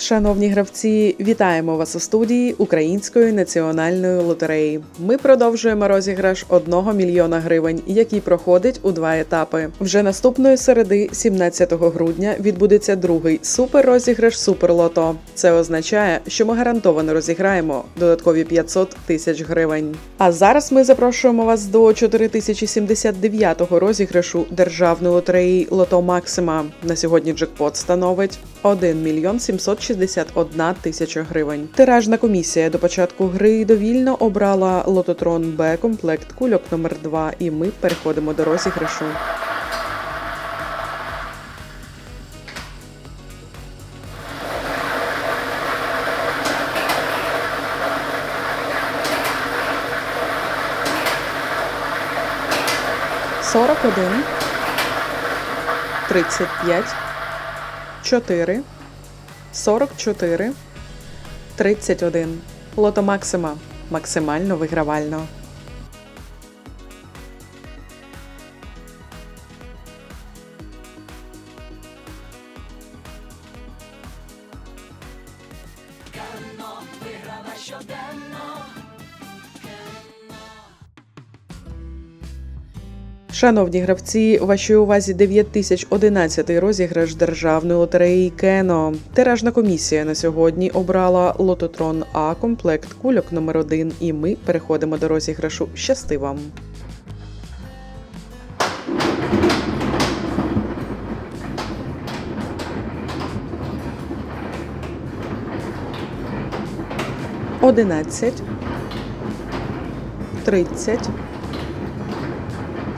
Шановні гравці, вітаємо вас у студії Української національної лотереї. Ми продовжуємо розіграш 1 мільйона гривень, який проходить у два етапи. Вже наступної середи, 17 грудня, відбудеться другий суперрозіграш Суперлото. Це означає, що ми гарантовано розіграємо додаткові 500 тисяч гривень. А зараз ми запрошуємо вас до 4079-го розіграшу державної лотереї Лото Максима. На сьогодні джекпот становить 1 мільйон 761 тисяча гривень. Тиражна комісія до початку гри довільно обрала лототрон Б комплект кульок номер 2 і ми переходимо до розіграшу. Сорок один, тридцять п'ять, чотири, сорок чотири, тридцять один. Лото Максима. Максимально вигравально. Шановні гравці, вашій увазі 9011 розіграш державної лотереї Кено. Тиражна комісія на сьогодні обрала лототрон А комплект кульок номер 1 і ми переходимо до розіграшу. Щасти вам! Одинадцять, тридцять.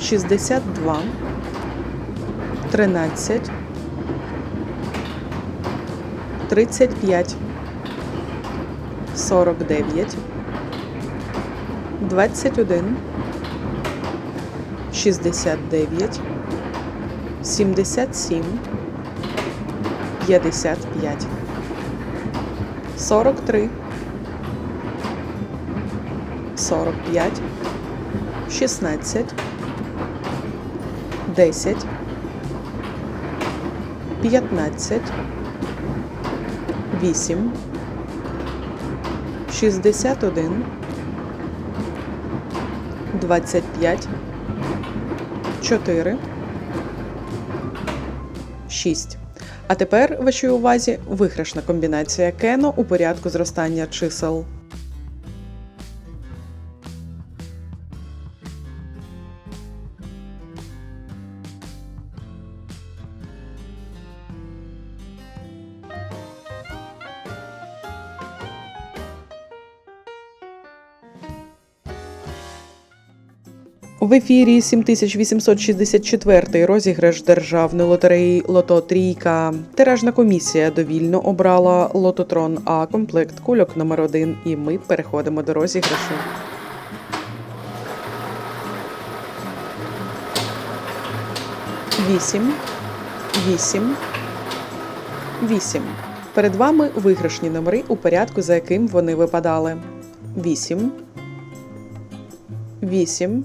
62, 13, 35, 49, 21, 69, 77, 55, 43, 45, 16, 10, 15, 8, 61, 25, 4, 6. А тепер вашій увазі виграшна комбінація кено у порядку зростання чисел. В ефірі 7864 розіграш державної лотереї Лото Трійка. Тиражна комісія довільно обрала лототрон А комплект кульок номер 1 і ми переходимо до розіграшу. Вісім, вісім, вісім. Перед вами виграшні номери у порядку, за яким вони випадали. Вісім, вісім.